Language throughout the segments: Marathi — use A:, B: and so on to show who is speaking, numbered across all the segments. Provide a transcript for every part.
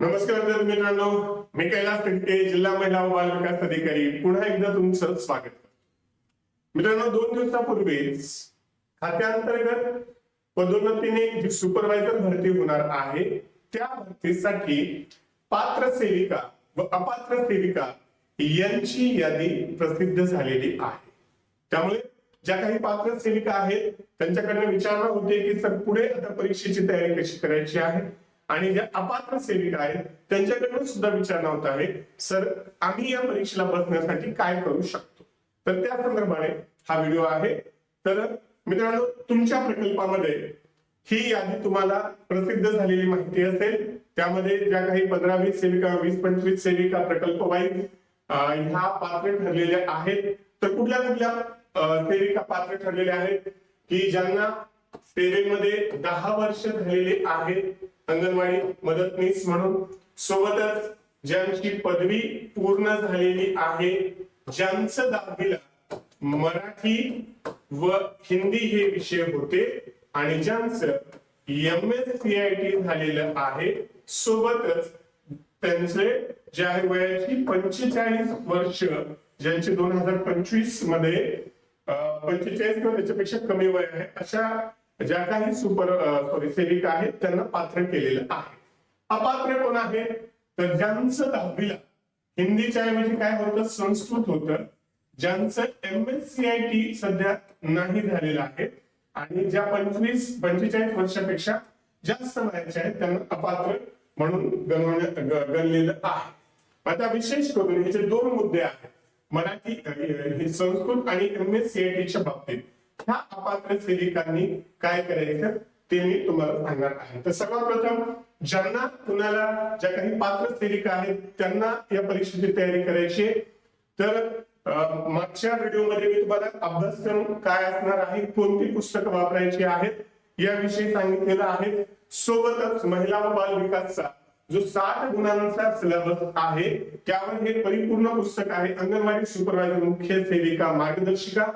A: नमस्कार तर मित्रांनो मी कैलास तिटके जिल्हा महिला व बाल विकास अधिकारी. पुन्हा एकदा तुमचं स्वागत मित्रांनो दोन दिवसापूर्वीच खात्याअंतर्गत पदोन्नतीने जी सुपरवायझर भरती होणार आहे त्या भरतीसाठी पात्र सेविका व अपात्र सेविका यांची यादी प्रसिद्ध झालेली आहे. त्यामुळे ज्या काही पात्र सेविका आहेत त्यांच्याकडनं विचारणा होते की सर पुढे आता परीक्षेची तयारी कशी करायची आहे? आणि ज्या अपात्र सेविका आहेत त्यांच्याकडून सुद्धा विचारणा होत आहे सर आम्ही या परीक्षेला बसण्यासाठी काय करू शकतो? तर त्या संदर्भाने हा व्हिडिओ आहे. तर मित्रांनो तुमच्या प्रकल्पामध्ये ही यादी तुम्हाला प्रसिद्ध झालेली माहिती असेल. त्यामध्ये ज्या काही पंधरा वीस सेविका वीस पंचवीस सेविका प्रकल्प वाईज ह्या पात्र ठरलेल्या आहेत. तर कुठल्या कुठल्या सेविका पात्र ठरलेल्या आहेत? की ज्यांना सेवेमध्ये दहा वर्ष झालेले आहेत अंगणवाडी मदतनीस म्हणून. सोबतच ज्यांची पदवी पूर्ण झालेली आहे ज्यांचं दहावीला मराठी व हिंदी हे विषय होते आणि ज्यांचं M S C I T झालेलं आहे सोबतच त्यांचे ज्या वयाची पंचेचाळीस वर्ष ज्यांचे दोन हजार पंचवीसमध्ये पंचेचाळीस किंवा त्याच्यापेक्षा कमी वय आहे अशा ज्या काही सुपर सॉरी सेविका आहेत त्यांना पात्र केलेलं आहे. अपात्र कोण आहे? तर ज्यांचं दहावीला. हिंदीच्या ऐवजी काय होतं? संस्कृत होतं. ज्यांचं M S C I T सध्या नाही झालेलं आहे. आणि ज्या पंचवीस पंचेचाळीस वर्षापेक्षा जास्त वयाचे आहेत त्यांना अपात्र म्हणून गणवण्यात गणलेलं आहे. आता विशेष करून हे जे दोन मुद्दे आहेत मराठी हे संस्कृत आणि एम एस सी आय टीच्या बाबतीत. ह्या अपात्र सेविकांनी काय करायचं ते मी तुम्हाला सांगणार आहे. तर सर्वात प्रथम ज्यांना कुणाला ज्या काही पात्र सेविका आहेत त्यांना या परीक्षेची तयारी करायची आहे. तर मागच्या व्हिडिओमध्ये मी तुम्हाला अभ्यासक्रम काय असणार आहे कोणती पुस्तकं वापरायची आहेत याविषयी सांगितलेलं आहे. सोबतच महिला व बाल विकासचा जो साठ गुणांचा सिलेबस आहे त्यावर हे परिपूर्ण पुस्तक आहे. अंगणवाडी सुपरवायझर मुख्य सेविका मार्गदर्शिका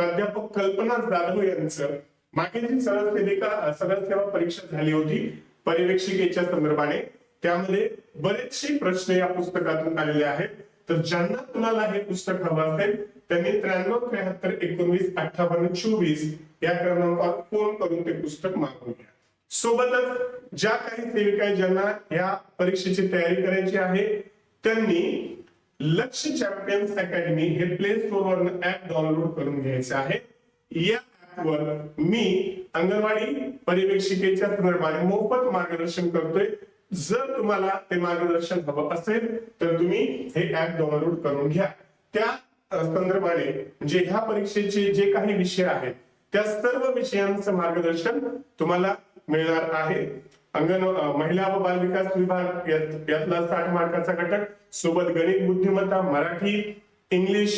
A: प्राध्यापक कल्पना जाधव यांचं. मागे जी सरळ सेविका सरळ सेवा परीक्षा झाली होती? पर्यवेक्षिकेच्या संदर्भाने. त्यामध्ये बरेचसे प्रश्न या पुस्तकातून आलेले आहेत. तर ज्यांना कुणाला हे पुस्तक हवं असेल त्यांनी त्र्याण्णव त्र्याहत्तर एकोणवीस अठ्ठावन्न चोवीस या क्रमांकावर फोन करून ते पुस्तक मागवून घ्या. सोबतच ज्या काही सेविका ज्यांना या परीक्षेची तयारी करायची आहे त्यांनी लक्ष चॅम्पियन्स अकॅडमी हे प्ले स्टोअर वर ऍप डाउनलोड करून घ्यायचे आहे. या ऍपवर मी अंगणवाडी पर्यवेक्षिकेच्या संदर्भाने मोफत मार्गदर्शन करतोय. जर तुम्हाला ते मार्गदर्शन हवं असेल तर तुम्ही हे ऍप डाउनलोड करून घ्या. त्या संदर्भाने जे ह्या परीक्षेचे जे काही विषय आहेत त्या सर्व विषयांचं मार्गदर्शन तुम्हाला मिळणार आहे. अंगण महिला व बालविकास विभाग यातला साठ मार्काचा घटक. सोबत गणित बुद्धिमत्ता मराठी इंग्लिश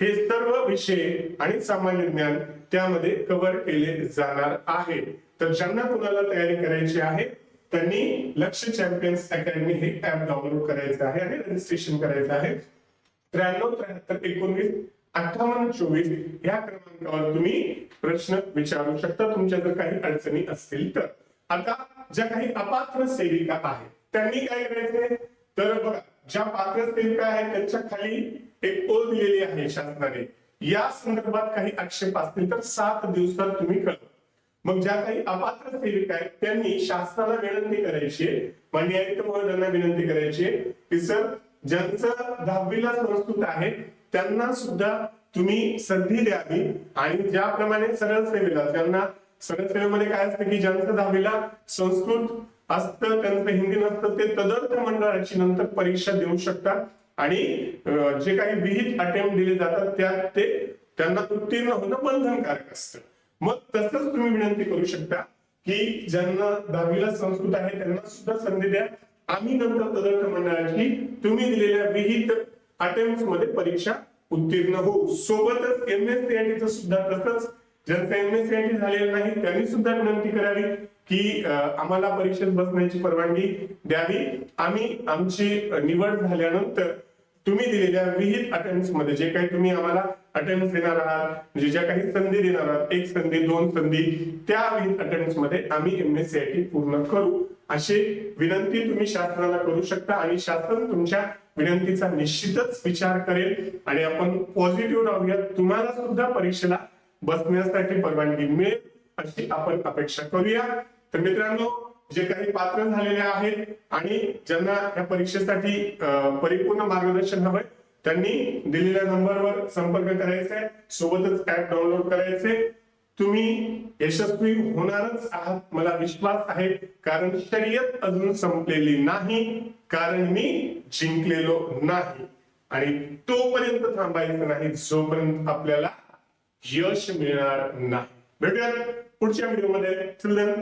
A: हे सर्व विषय आणि सामान्य ज्ञान त्यामध्ये कव्हर केले जाणार आहे. तर ज्यांना कुणाला तयारी करायची आहे त्यांनी लक्ष चॅम्पियन्स अकॅडमी हे ऍप डाउनलोड करायचं आहे आणि रजिस्ट्रेशन करायचं आहे. त्र्याण्णव त्र्याहत्तर एकोणवीस अठ्ठावन्न चोवीस या क्रमांकावर तुम्ही प्रश्न विचारू शकता. तुमच्या जर काही अडचणी असतील तर. आता ज्या काही अपात्र सेविका आहेत त्यांनी काय करायचंय तर बघा ज्या पात्र सेविका आहेत त्यांच्या खाली एक ओळ दिलेली आहे शासनाने. या संदर्भात काही आक्षेप असतील तर सात दिवसात तुम्ही कळवा. मग ज्या काही अपात्र सेविका आहेत त्यांनी शासनाला विनंती करायची आहे माननीय आयुक्त महोदयांना विनंती करायची आहे की सर ज्यांचं दहावीला संस्कृत आहे त्यांना सुद्धा तुम्ही संधी द्यावी आणि ज्याप्रमाणे सरळ सेवेला ज्यांना सरळ सेवेमध्ये काय असतं की ज्यांचं दहावीला संस्कृत असतं त्यांचं हिंदी नसतं ते तदर्थ मंडळाची नंतर परीक्षा देऊ शकतात. आणि जे काही विहित अटेम्प्ट दिले जातात त्यात ते त्यांना उत्तीर्ण होणं बंधनकारक असतं. मग तसंच तुम्ही विनंती करू शकता की ज्यांना दहावीला संस्कृत आहे त्यांना सुद्धा संधी द्या. आम्ही नंतर तदर्थ मंडळाची तुम्ही दिलेल्या विहित अटेम्प्टमध्ये परीक्षा उत्तीर्ण होऊ. सोबतच एम एस सी सुद्धा तसंच जर एम एस सी झालेलं नाही त्यांनी सुद्धा विनंती करावी की आम्हाला परीक्षेत बसण्याची परवानगी द्यावी. आम्ही आमची निवड झाल्यानंतर तुम्ही दिलेल्या विहित अटेम्प्टमध्ये जे काही तुम्ही आम्हाला अटेम्प्ट देणार आहात म्हणजे ज्या काही संधी देणार आहात एक संधी दोन संधी त्या विहित अटेम्प्टमध्ये आम्ही एमएससीआयटी पूर्ण करू. अशी विनंती तुम्ही शासनाला करू शकता आणि शासन तुमच्या विनंतीचा निश्चितच विचार करेल. आणि आपण पॉझिटिव्ह राहूया तुम्हाला सुद्धा परीक्षेला बसण्यासाठी परवानगी मिळेल अशी आपण अपेक्षा करूया. तर मित्रांनो जे काही पात्र झालेले आहेत आणि ज्यांना या परीक्षेसाठी परिपूर्ण मार्गदर्शन हवंय त्यांनी दिलेल्या नंबरवर संपर्क करायचा आहे सोबतच ऍप डाउनलोड करायचे तुम्ही यशस्वी होणारच आहात मला विश्वास आहे. कारण शर्यत अजून संपलेली नाही कारण मी जिंकलेलो नाही. आणि तोपर्यंत थांबायचं नाही जोपर्यंत आपल्याला यश मिळणार नाही भेटूयात पुढच्या व्हिडिओमध्ये Till then,